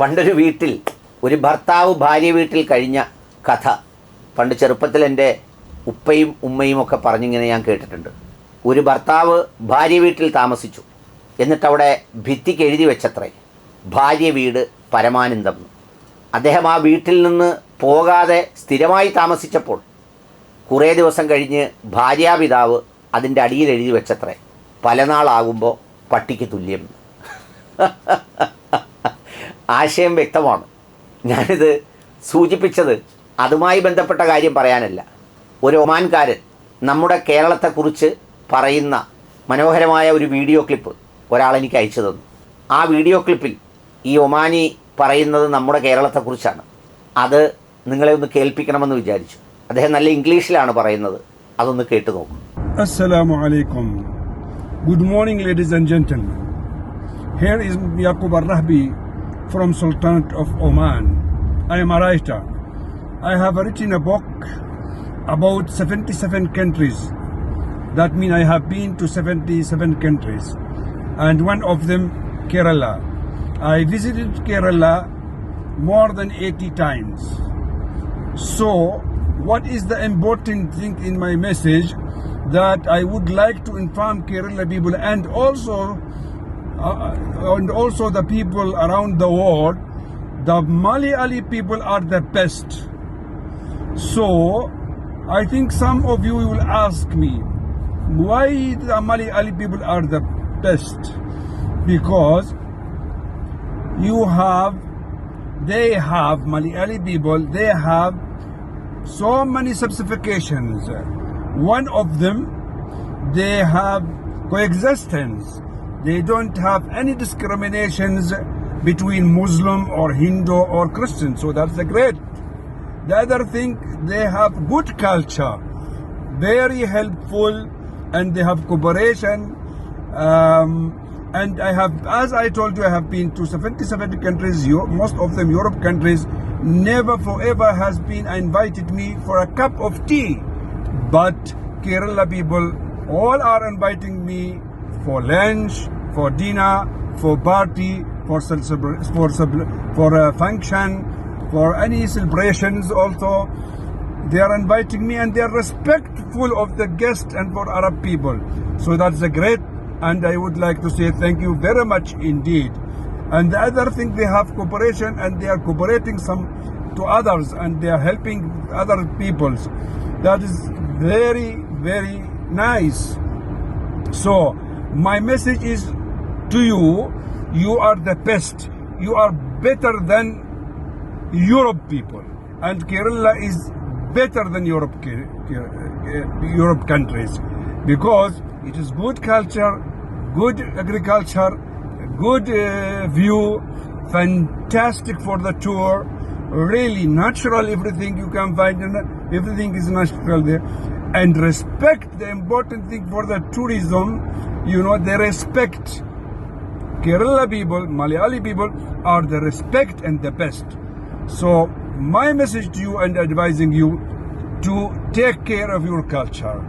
പണ്ടൊരു വീട്ടിൽ ഒരു ഭർത്താവ് ഭാര്യ വീട്ടിൽ കഴിഞ്ഞ കഥ പണ്ട് ചെറുപ്പത്തിൽ എന്റെ ഉപ്പയും ഉമ്മയും ഒക്കെ പറഞ്ഞിങ്ങനെ ഞാൻ കേട്ടിട്ടുണ്ട്. ഒരു ഭർത്താവ് ഭാര്യ വീട്ടിൽ താമസിച്ചു. എന്നിട്ട് അവിടെ ഭിത്തിക്ക് എഴുതി വെച്ചത്രേ ഭാര്യ വീട് പരമാനന്ദം. അദ്ദേഹം ആ വീട്ടിൽ നിന്ന് പോകാതെ സ്ഥിരമായി താമസിച്ചപ്പോൾ കുറേ ദിവസം കഴിഞ്ഞ് ഭാര്യാപിതാവ് അതിന്റെ അടിയിൽ എഴുതി വെച്ചത്രേ പല നാളാകുമ്പോൾ പട്ടിക്ക് തുല്യം. ആശയം വ്യക്തമാണ്. ഞാനിത് സൂചിപ്പിച്ചത് അതുമായി ബന്ധപ്പെട്ട കാര്യം പറയാനല്ല. ഒരു ഒമാൻകാരൻ നമ്മുടെ കേരളത്തെക്കുറിച്ച് പറയുന്ന മനോഹരമായ ഒരു വീഡിയോ ക്ലിപ്പ് ഒരാൾ എനിക്ക് അയച്ചു തന്നു. ആ വീഡിയോ ക്ലിപ്പിൽ ഈ ഒമാനി പറയുന്നത് നമ്മുടെ കേരളത്തെക്കുറിച്ചാണ്. അത് നിങ്ങളെ ഒന്ന് കേൾപ്പിക്കണമെന്ന് വിചാരിച്ചു. അദ്ദേഹം നല്ല ഇംഗ്ലീഷിലാണ് പറയുന്നത്. അതൊന്ന് കേട്ടു നോക്കും. Good morning ladies and gentlemen. Here is Yaqub Ar-Rahbi from Sultanate of Oman. I am a writer. I have written a book about 77 countries. That means I have been to 77 countries. And one of them, Kerala. I visited Kerala more than 80 times. So, what is the important thing in my message that I would like to inform Kerala people and also uh, and also the people around the world, the Malayali people are the best. So, I think some of you will ask me why the Malayali people are the best because you have they have Malayali people they have so many specifications. One of them, they have coexistence. They don't have any discriminations between Muslim or Hindu or Christian. So that's a great. The other thing, they have good culture, very helpful, and they have cooperation. Um, and I have, as I told you, I have been to 77 countries, most of them Europe countries. Never forever has been invited me for a cup of tea. But Kerala people all are inviting me for lunch, for dinner, for party, for for for a function, for any celebrations also. They are inviting me and they are respectful of the guest and for Arab people. So that's a great and I would like to say thank you very much indeed. And the other thing they have cooperation and they are cooperating some to others and they are helping other peoples. That is very, very nice. So my message is to you, you are the best. You are better than Europe people, and Kerala is better than Europe Ke- Europe countries because it is good culture, good agriculture, good uh, view, fantastic for the tour. Really natural, everything you can find in. Everything is natural there, and respect. The important thing for the tourism, you know, they respect. Kerala people, Malayali people are the respect and the best. So my message to you and advising you to take care of your culture.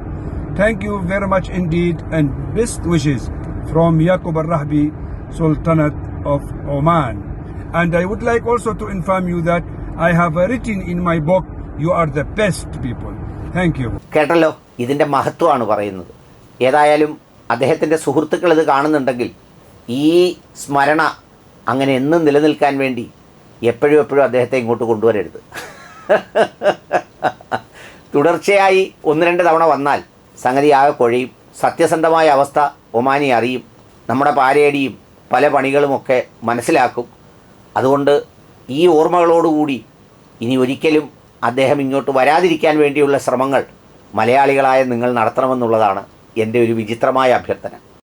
Thank you very much indeed and best wishes from Yaqub Al-Rahbi, Sultanate of Oman. And I would like also to inform you that I have written in my book, you are the best people. Thank you കേട്ടല്ലോ? ഇതിന്റെ മഹത്വമാണ് പറയുന്നത്. ഏതായാലും അദ്ദേഹത്തിന്റെ സുഹൃത്തുക്കൾ ഇത് കാണുന്നുണ്ടെങ്കിൽ ഈ സ്മരണ അങ്ങനെ എന്നും നിലനിൽക്കാൻ വേണ്ടി എപ്പോഴും എപ്പോഴും അദ്ദേഹത്തെ ഇങ്ങോട്ട് കൊണ്ടുവരരുത്. തുടർച്ചയായി ഒന്ന് രണ്ട് തവണ വന്നാൽ സംഗതി ആകെ കൊഴയും. സത്യസന്ധമായ അവസ്ഥ ഒമാനി അറിയും. നമ്മുടെ പാരേടിയും പല പണികളുമൊക്കെ മനസ്സിലാക്കും. അതുകൊണ്ട് ഈ ഓർമ്മകളോടുകൂടി ഇനി ഒരിക്കലും അദ്ദേഹം ഇങ്ങോട്ട് വരാതിരിക്കാൻ വേണ്ടിയുള്ള ശ്രമങ്ങൾ മലയാളികളായ നിങ്ങൾ നടത്തണമെന്നുള്ളതാണ് എന്റെ ഒരു വിചിത്രമായ അഭ്യർത്ഥന.